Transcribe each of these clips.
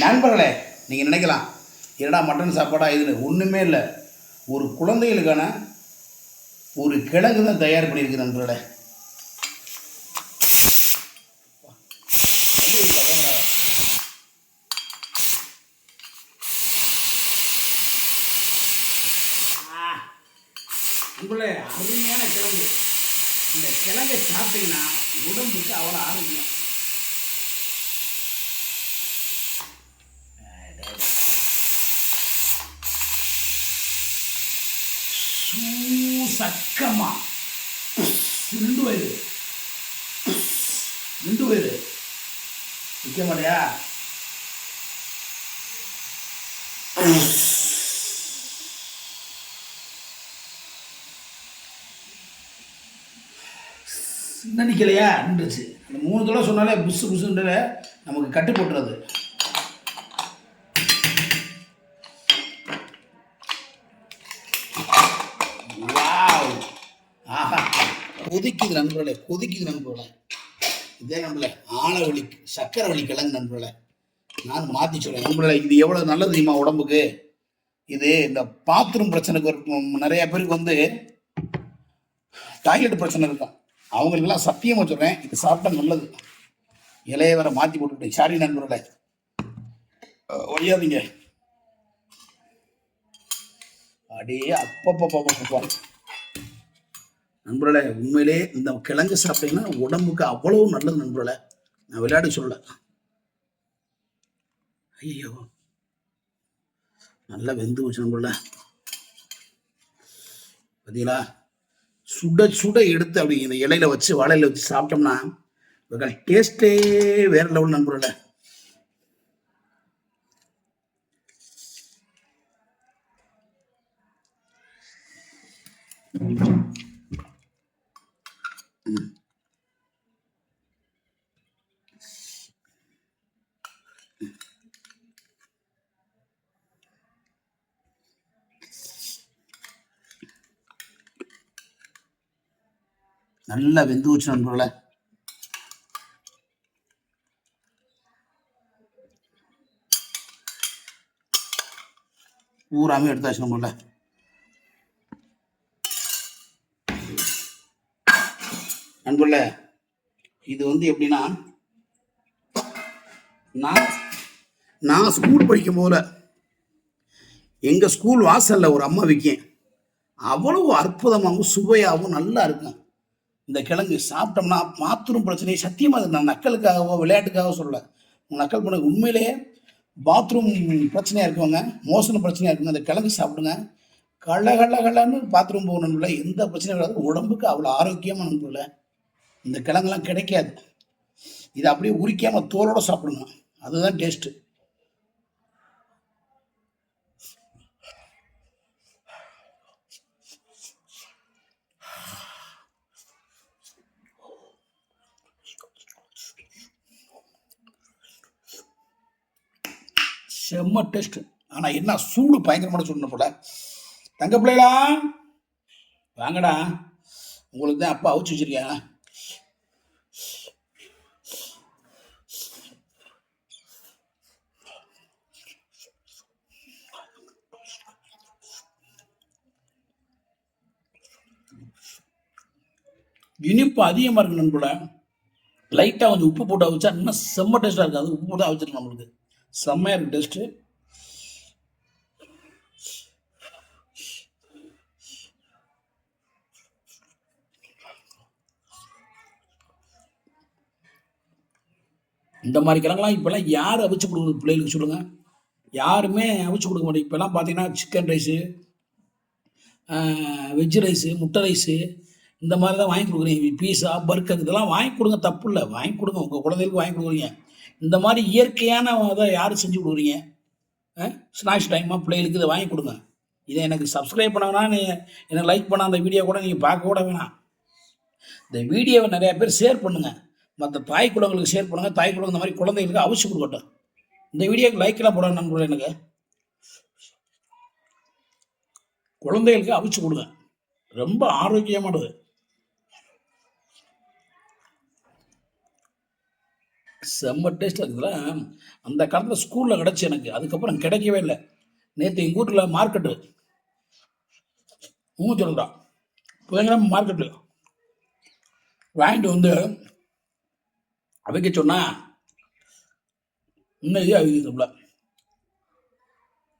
நண்பர்களே நீங்கள் நினைக்கலாம் என்னடா மட்டன் சாப்பாடா இதுன்னு ஒன்றுமே இல்லை. ஒரு குழந்தைகளுக்கான ஒரு கிழங்கு தான் தயார் பண்ணியிருக்கு நண்பர்களே. நண்பர்களே அருமையான கிழங்கு. இந்த கிழங்கை சாப்பிட்டீங்கன்னா உடம்புக்கு அவ்வளோ ஆரோக்கியம். சக்கமா? நின்று வயிறு நின்று வயிறு நிற்க மாட்டியா? நினைக்கலையா நின்றுச்சு. அந்த மூணு தடவை சொன்னாலே புஸ் புஷுன்ற நமக்கு கட்டு போட்டுறது கொதிக்குது நண்பர்களே கொதிக்குது நண்பர்களே. இதே நம்மள ஆழவழி சக்கரை வழி கிழங்கு நண்பர்களே. நான் மாற்றி சொல்றேன். நண்பர்களே இது எவ்வளோ நல்லது தெரியுமா உடம்புக்கு? இது இந்த பாத்ரூம் பிரச்சனைக்கு நிறைய பேருக்கு வந்து டாய்லெட் பிரச்சனை இருக்கும். அவங்களுக்கெல்லாம் சத்தியமாக சொல்கிறேன் இது சாப்பிட்டா நல்லது. இலையை வேற மாற்றி போட்டுக்கிட்டேன். சாரி நண்பர்களே. ஒழியாதீங்க. அடே அப்பப்பப்பப்பப்பா நண்பர்களே உண்மையிலே இந்த கிழங்கு சாப்பிட்டீங்கன்னா உடம்புக்கு அவ்வளவு நல்லது நண்பர்களே. நான் விளையாட சொல்ல ஐயோ நல்லா வெந்து போச்சு நண்பர்களே. பார்த்தீங்களா சுட சுட எடுத்து அப்படி இந்த இலையில வச்சு வாழையில வச்சு சாப்பிட்டோம்னா டேஸ்ட்டே வேற லெவல் நண்பர்களே. நல்லா வெந்து வச்சு நண்பர்களே. பூராமே எடுத்தாச்சு நம்மள நண்பர்களே இது வந்து எப்படின்னா நான் நான் ஸ்கூல் படிக்கும் போல எங்க ஸ்கூல் வாசல்ல ஒரு அம்மா விற்கேன் அவ்வளவு அற்புதமாகவும் சுவையாகவும் நல்லா இருக்கும். இந்த கிழங்கு சாப்பிட்டோம்னா பாத்ரூம் பிரச்சனை சத்தியமாக அது நான் நக்கலுக்காகவோ விளையாட்டுக்காகவோ சொல்ல நக்கல் பண்ண உண்மையிலேயே பாத்ரூம் பிரச்சனையாக இருக்கவங்க மோசன பிரச்சனையாக இருக்குங்க. அந்த கிழங்கு சாப்பிடுங்க. கள்ள கள்ள கள்ளன்னு பாத்ரூம் போகணும்ல எந்த பிரச்சனையும் வராது. உடம்புக்கு அவ்வளோ ஆரோக்கியமாக நண்பர்கள இந்த கிழங்குலாம் கிடைக்காது. இதை அப்படியே உரிக்காமல் தோலோட சாப்பிடுங்க. அதுதான் டேஸ்ட்டு செம்ம டேஸ்ட் ஆனால் என்ன சூடு பயங்கரமான சூடு போல. தங்க பிள்ளைகளா? வாங்கடா. உங்களுக்கு தான் அப்பா அவிச்சு வச்சிருக்கேன். இனிப்பு அதிகமாக இருக்கு நண்போட லைட்டாக கொஞ்சம் உப்பு போட்டு அவிச்சா இன்னும் செம்ம டேஸ்ட்டாக இருக்குது அது உப்பு போட்டு அவிச்சிருக்கு நம்மளுக்கு. செம்மையாக இருக்குது டேஸ்ட்டு. இந்த மாதிரி கிழங்கெல்லாம் இப்போல்லாம் யார் அவிச்சு கொடுக்குறது பிள்ளைகளுக்கு சொல்லுங்கள் யாருமே அவிச்சு கொடுக்க மாட்டேங்க இப்போல்லாம் பார்த்தீங்கன்னா சிக்கன் ரைஸு வெஜ் ரைஸு முட்டை ரைஸு இந்த மாதிரி தான் வாங்கி கொடுக்குறீங்க. பீஸா பர்கர் இதெல்லாம் வாங்கி கொடுங்க. தப்பு இல்லை. வாங்கி கொடுங்க. உங்கள் குழந்தைகளுக்கு வாங்கி கொடுக்குறீங்க. இந்த மாதிரி இயற்கையான இதை யார் செஞ்சு கொடுக்குறீங்க? ஸ்நாக்ஸ் டைமாக பிள்ளைகளுக்கு இதை வாங்கி கொடுங்க. இதை எனக்கு சப்ஸ்கிரைப் பண்ண வேணாம் நீ எனக்கு லைக் பண்ண அந்த வீடியோ கூட நீங்கள் பார்க்க கூட வேணாம். இந்த வீடியோவை நிறையா பேர் ஷேர் பண்ணுங்கள் மற்ற தாய் குலங்களுக்கு ஷேர் பண்ணுங்கள் தாய் குழந்தை இந்த மாதிரி குழந்தைகளுக்கு அவிச்சு கொடுக்கட்டும். இந்த வீடியோக்கு லைக்கெல்லாம் போட நண்பர்கள் எனக்கு. குழந்தைகளுக்கு அவிச்சு கொடுங்க. ரொம்ப ஆரோக்கியமானது. செம்ம டேஸ்ட்டாக இருக்குதுலாம் அந்த காலத்தில் ஸ்கூலில் கிடச்சி எனக்கு. அதுக்கப்புறம் கிடைக்கவே இல்லை. நேற்று எங்கள் ஊரில் மார்க்கெட்டு உங்க சொல்கிறா புதன்கிழமை மார்க்கெட்டு வாங்கிட்டு வந்து அவைக்க சொன்னா இன்னைக்கு அவிக்குதுல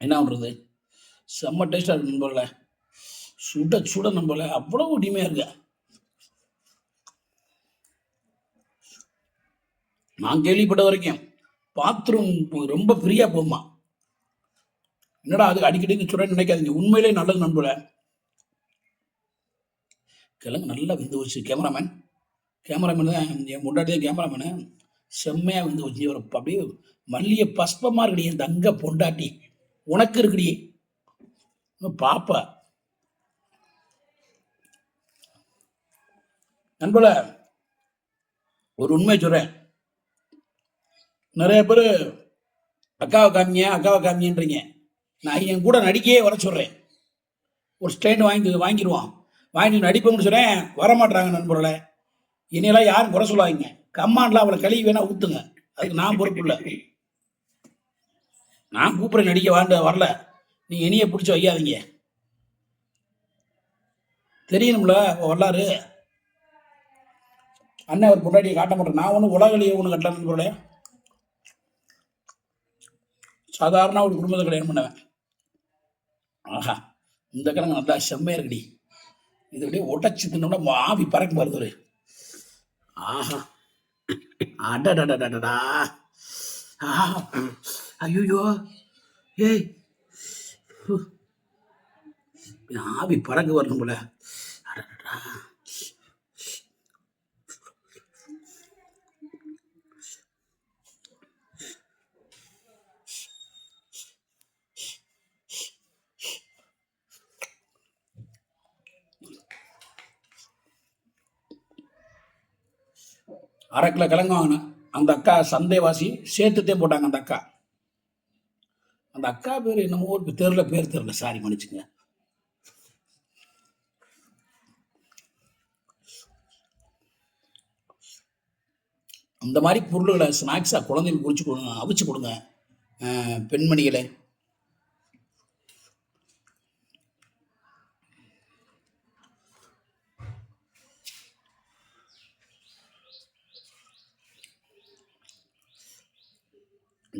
என்ன பண்ணுறது செம்ம டேஸ்ட்டாக இருக்கு நண்பர்கள. சுட சுட நண்பர்கள அவ்வளோ உரிமையாக இருக்கு. நான் கேள்விப்பட்ட வரைக்கும் பாத்ரூம் ரொம்ப ஃப்ரீயாக போகுமா? என்னடா அதுக்கு அடிக்கடி சொல்ல நினைக்காதீங்க. உண்மையிலே நல்லது நண்பல கிழங்கு நல்லா விந்து வச்சு கேமராமேன் கேமராமேன் தான் என் முன்னாடி தான் கேமராமேனு செம்மையாக வந்து வச்சு ஒரு அப்படியே மல்லிகை பஸ்பமாக இருக்கடியே என் தங்க பொண்டாட்டி. உனக்கு இருக்குடி. பாப்பா. நண்பல ஒரு உண்மை சொல்கிறேன் நிறைய பேர் அக்காவை காமிங்க அக்காவை காமிங்கன்றீங்க. நான் என் கூட நடிக்கையே வர சொல்கிறேன் ஒரு ஸ்டேண்ட் வாங்கி வாங்கிடுவான். வாங்கிட்டு நடிப்போம்னு சொல்கிறேன் வரமாட்றாங்க நண்பர்களை. இனியெல்லாம் யாரும் குறை சொல்லாதீங்க. கம்மாண்டில் அவளை கழுவி வேணா ஊற்றுங்க அதுக்கு நான் பொறுப்பு இல்லை. நான் கூப்பிட்றேன் நடிக்க வாண்ட வரல. நீ இனிய பிடிச்சி வைக்காதீங்க தெரியணும்ல வரலாறு. அண்ணன் அவர் பொண்டாட்டியை காட்ட மாட்டேன் நான் ஒன்றும் உலகிலேயே ஒன்று கட்டலன்னு நண்பர்களே. சாதாரண ஒரு குடும்பத்தை கல்யாணம் பண்ணுவேன்? ஆஹா இந்த கிழங்கு நல்லா செம்மையா இருக்குடி. இது அப்படியே உடச்சி தின்னோட ஆவி பறக்க வருது ஒரு ஆஹா. அடடடடடா ஆஹா. ஐயோ ஏய். ஆவி பறக்க வரணும் போல அடடடா அரை கிலோ கிழங்கு வாங்கினேன். அந்த அக்கா சந்தைவாசி சேர்த்துட்டே போட்டாங்க அந்த அக்கா. அந்த அக்கா பேர் என்னமோ ஒரு தெரில பேர் தெரில சாரி மன்னிச்சுங்க அந்த மாதிரி பொருள்களை ஸ்நாக்ஸாக குழந்தைங்களுக்கு குறிச்சு கொடுங்க அவிச்சு கொடுங்க பெண்மணிகளை.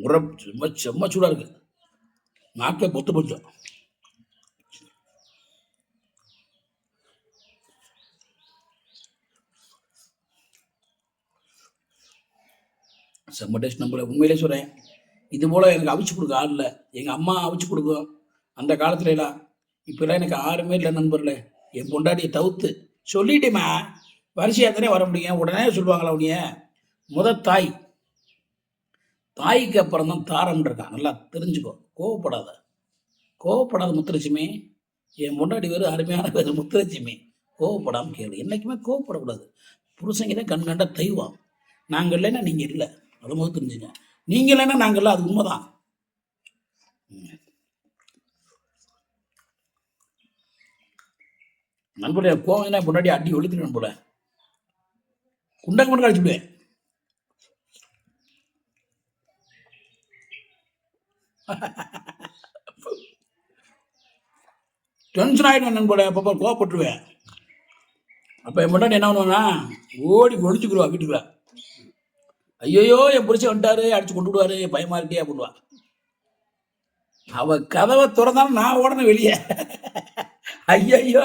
முறை செம்ம செம்ம சூடாக இருக்கு. நாக்கை பொத்து போச்சு. செம்ம டேஸ்ட் நம்மள. உண்மையிலே சொல்கிறேன் இது போல் எனக்கு அவிச்சு கொடுக்க ஆள் இல்லை. எங்கள் அம்மா அவிச்சு கொடுக்கும். அந்த காலத்துல எல்லாம் இப்போல்லாம் எனக்கு ஆறுமே இல்லை நண்பர்களே. என் பொண்டாட்டியை தவிர்த்து சொல்லிட்டேம்மா. வரிசையாக தானே வர முடியும். உடனே சொல்லுவாங்களா உனிய முத தாய். தாய்க்கு அப்புறம் தான் தாரம்னு இருக்கான் நல்லா தெரிஞ்சுக்கோ. கோவப்படாத. கோவப்படாத முத்துலட்சுமி. என் முன்னாடி வேறு அருமையான பேர் முத்துலட்சுமி. கோவப்படாமல் கேளு. என்றைக்குமே கோவப்படக்கூடாது. புருஷங்க தான் கண் கண்ட தெய்வம். நாங்கள் இல்லைன்னா நீங்கள் இல்லை. அதை முதல் தெரிஞ்சுங்க. நீங்கள் இல்லைன்னா நாங்கள் இல்லை அது உண்மைதான். நண்பர்களே கோவம் என்ன முன்னாடி அடி ஒழித்துக்கணும் போல. குண்டங்க மட்டும் கழிச்சுடுவேன் டென்ஷன் ஆகிடுவேன் நண்பர்களே அப்பப்போ கோவப்பட்டுருவேன். அப்போ என் முன்னாடி என்ன பண்ணுவேன்னா ஓடி ஒழிச்சுக்கிடுவா வீட்டுக்குள்ள. ஐயோ என் புருஷன் வந்துட்டாரு அடிச்சு கொண்டு விடுவாரு பயமா இருக்கே அப்படின்வா அவ கதவை திறந்தாலும் நான் ஓடணும் வெளியே. ஐயையோ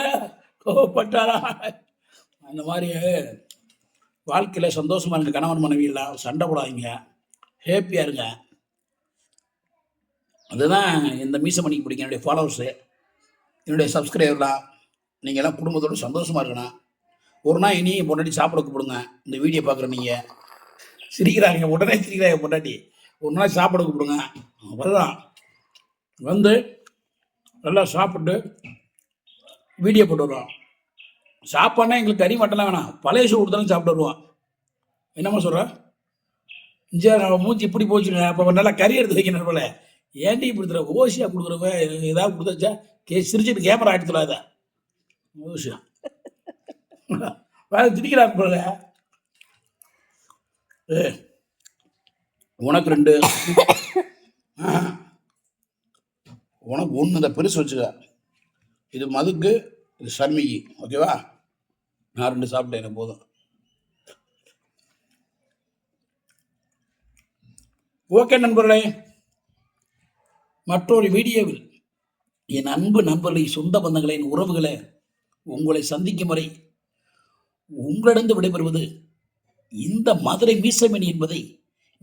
கோவப்பட்டாரா அந்த மாதிரி வாழ்க்கையில் சந்தோஷமா இருங்க கணவன் மனைவி எல்லாம் சண்டை போடாதீங்க. ஹேப்பியாக இருங்க. அதுதான் இந்த மீசமணிக்கு பிடிக்கும். என்னுடைய ஃபாலோவர்ஸு என்னுடைய சப்ஸ்கிரைபர்லாம் நீங்கள் எல்லாம் குடும்பத்தோட சந்தோஷமாக இருக்கணும். ஒரு நாள் இனி பொண்டாட்டி சாப்பிட கூப்பிடுங்க. இந்த வீடியோ பார்க்குற நீங்கள் சிரிக்கிறாங்க. உடனே சிரிக்கிறாங்க பொண்டாட்டி. ஒரு நாள் சாப்பிட கூப்பிடுங்க. அவ்வளோதான் வந்து நல்லா சாப்பிட்டு வீடியோ போட்டு வருவோம் சாப்பாடுனா எங்களுக்கு கறி மட்டன்லாம் வேணாம். பழைய சோறு கொடுத்தாலும் சாப்பிட்டு வருவோம் என்னம்மா சொல்கிற இஞ்சி மூச்சு மூஞ்சி இப்படி போச்சுங்க அப்போ நல்லா கறி எடுத்து வைக்கணும் போல. ஏன்டி இப்படி தர ஓசியா கொடுக்குறவங்க ஏதாவது கொடுத்தாச்சா கே சிரிச்சிட்டு கேமரா ஆட்டி சொல்லாத ஓசியா. வேற திரிக்கிறாங்க போல. ஏ உனக்கு ரெண்டு. உனக்கு ஒன்று இந்த பெருசு வச்சுக்க. இது மதுக்கு இது சர்மிக்கு. ஓகேவா? நான் ரெண்டு சாப்பிட்டேன் எனக்கு போதும். ஓகே நண்பர்களே. மற்றொரு வீடியோவில் என் அன்பு நண்பர்களை சொந்த பந்தங்களின் உறவுகளை உங்களை சந்திக்கும் வரை உங்களிடந்து விடைபெறுவது இந்த மதுரை மீசமணி என்பதை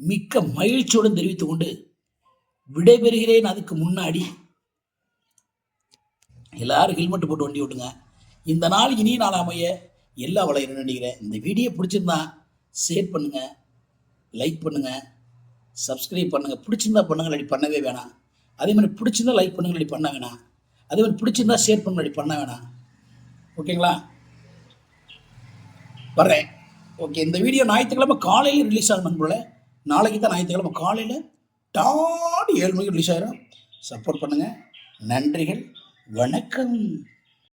மிக்க மகிழ்ச்சியுடன் தெரிவித்துக் கொண்டு விடைபெறுகிறேன். அதுக்கு முன்னாடி எல்லாரும் ஹெல்மெட் போட்டு வண்டி ஓட்டுங்க. இந்த நாள் இனிய நாள் அமைய எல்லா வளையணும் நினைக்கிறேன். இந்த வீடியோ பிடிச்சிருந்தா ஷேர் பண்ணுங்க லைக் பண்ணுங்க சப்ஸ்கிரைப் பண்ணுங்க. பிடிச்சிருந்தா பண்ணுங்க இல்லாட்டி பண்ணவே வேணாம். அதே மாதிரி பிடிச்சிருந்தா லைக் பண்ணுங்க அப்படி பண்ண வேணாம். அதே மாதிரி பிடிச்சிருந்தா ஷேர் பண்ணுங்க அப்படி பண்ண வேணாம். ஓகேங்களா? வர்றேன். ஓகே இந்த வீடியோ ஞாயிற்றுக்கிழமை காலையில் ரிலீஸ் ஆகும் நண்பர்களே. நாளைக்கு தான் ஞாயிற்றுக்கிழமை. காலையில் டாடி ஏழு மணிக்கு ரிலீஸ் ஆகிடும் சப்போர்ட் பண்ணுங்கள் நன்றிகள். வணக்கம்.